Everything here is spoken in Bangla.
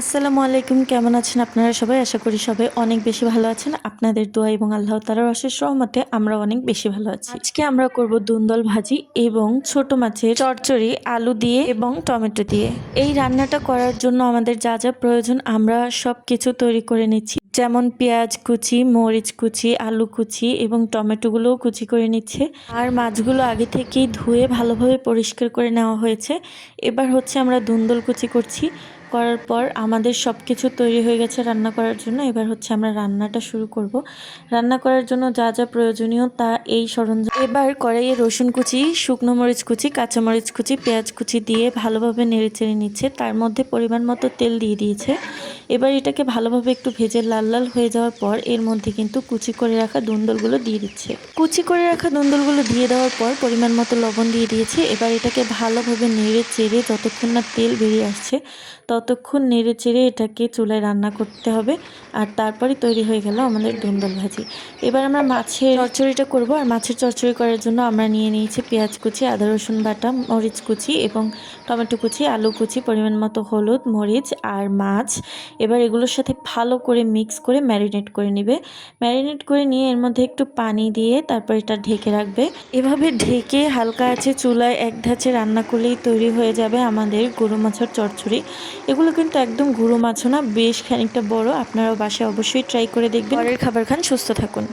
আসসালামু আলাইকুম, কেমন আছেন আপনারা সবাই? আশা করি সবাই অনেক বেশি ভালো আছেন। আপনাদের দোয়া এবং আল্লাহ তালার অশেষ রহমতে আমরা অনেক বেশি ভালো আছি। আজকে আমরা করব দুন্দল ভাজি এবং ছোট মাছের চচ্চড়ি, আলু দিয়ে এবং টমেটো দিয়ে। এই রান্নাটা করার জন্য আমাদের যা যা প্রয়োজন আমরা সব কিছু তৈরি করে নিচ্ছি। যেমন পেঁয়াজ কুচি, মরিচ কুচি, আলু কুচি এবং টমেটোগুলোও কুচি করে নিচ্ছে। আর মাছগুলো আগে থেকেই ধুয়ে ভালোভাবে পরিষ্কার করে নেওয়া হয়েছে। এবার হচ্ছে আমরা দুন্দল কুচি করছি। করার পর আমাদের সব কিছু তৈরি হয়ে গেছে রান্না করার জন্য। এবার হচ্ছে আমরা রান্নাটা শুরু করব। রান্না করার জন্য যা যা প্রয়োজনীয় তা এই সরঞ্জাম এবার কড়াইয়ে রসুন কুচি, শুকনো মরিচ কুচি কাঁচামরিচ কুচি, পেঁয়াজ কুচি দিয়ে ভালোভাবে নেড়ে চেড়ে নিচ্ছে। তার মধ্যে পরিমাণ মতো তেল দিয়ে দিয়েছে। এবার এটাকে ভালোভাবে একটু ভেজে লাল লাল হয়ে যাওয়ার পর এর মধ্যে কিন্তু কুচি করে রাখা দুন্দলগুলো দিয়ে দিচ্ছে। কুচি করে রাখা দুন্দলগুলো দিয়ে দেওয়ার পর পরিমাণ মতো লবণ দিয়ে দিয়েছে। এবার এটাকে ভালোভাবে নেড়ে চেড়ে যতক্ষণ না তেল বেরিয়ে আসছে, ততক্ষণ নেড়ে চেড়ে এটাকে চুলায় রান্না করতে হবে। আর তারপরে তৈরি হয়ে গেল আমাদের দুন্দল ভাজি। এবার আমরা মাছের চচ্চড়িটা করব। আর মাছের চচ্চড়ি করার জন্য আমরা নিয়ে নিয়েছি পেঁয়াজ কুচি, আদা রসুন বাটা, মরিচ কুচি এবং টমেটো কুচি, আলু কুচি, পরিমাণ মতো হলুদ, মরিচ আর মাছ। এবার এগুলোর সাথে ভালো করে মিক্স করে ম্যারিনেট করে নেবে। ম্যারিনেট করে নিয়ে এর মধ্যে একটু পানি দিয়ে তারপর এটা ঢেকে রাখবে। এভাবে ঢেকে হালকা আছে চুলায় এক ধাঁচে রান্না করলেই তৈরি হয়ে যাবে আমাদের গুঁড়ো মাছের চচ্চড়ি। এগুলো কিন্তু একদম গুঁড়ো মাছও না, বেশ খানিকটা বড়। আপনারাও বাসায় অবশ্যই ট্রাই করে দেখবেন। ঘরের খাবার খান, সুস্থ থাকুন।